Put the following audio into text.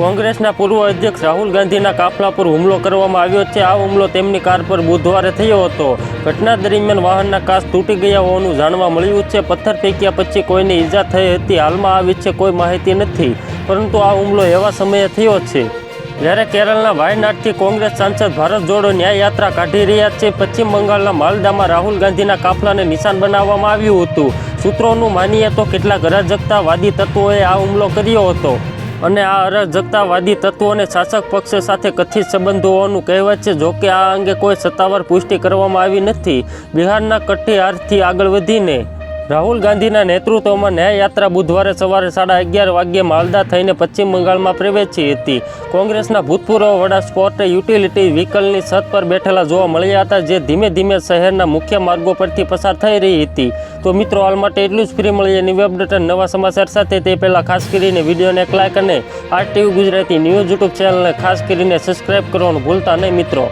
કોંગ્રેસના પૂર્વ અધ્યક્ષ રાહુલ ગાંધીના કાફલા પર હુમલો કરવામાં આવ્યો છે. આ હુમલો તેમની કાર પર બુધવારે થયો હતો. ઘટના દરમિયાન વાહનના કાચ તૂટી ગયા હોવાનું જાણવા મળ્યું છે. પથ્થર ફેંક્યા પછી કોઈને ઈજા થઈ હતી. હાલમાં આ વિશે કોઈ માહિતી નથી, પરંતુ આ હુમલો એવા સમયે થયો છે, જ્યારે કેરળના વાયનાડથી કોંગ્રેસ સાંસદ ભારત જોડો ન્યાયયાત્રા કાઢી રહ્યા છે. પશ્ચિમ બંગાળના માલદામાં રાહુલ ગાંધીના કાફલાને નિશાન બનાવવામાં આવ્યું હતું. સૂત્રોનું માનીએ તો કેટલાક અરાજકતાવાદી તત્વોએ આ હુમલો કર્યો હતો. અને આ અરાજકતાવાદી તત્વો અને શાસક પક્ષ સાથે કથિત સંબંધો હોવાનું કહેવાય છે, જોકે આ અંગે કોઈ સત્તાવાર પુષ્ટિ કરવામાં આવી નથી. બિહારના કટિહારથી આગળ વધીને રાહુલ ગાંધીના નેતૃત્વમાં ન્યાયયાત્રા બુધવારે સવારે સાડા અગિયાર વાગ્યે માલદા થઈને પશ્ચિમ બંગાળમાં પ્રવેશી હતી. કોંગ્રેસના ભૂતપૂર્વ વડા સ્પોર્ટ યુટિલિટી વ્હીકલની છત પર બેઠેલા જોવા મળ્યા હતા, જે ધીમે ધીમે શહેરના મુખ્ય માર્ગો પરથી પસાર થઈ રહી હતી. તો મિત્રો, હાલ માટે એટલું જ ફ્રી મળીએ અપડેટ અને નવા સમાચાર સાથે. તે પહેલાં ખાસ કરીને વિડીયોને એક લાઇક અને R TV Gujarati news YouTube ચેનલને ખાસ કરીને સબસ્ક્રાઇબ કરવાનું ભૂલતા નહીં મિત્રો.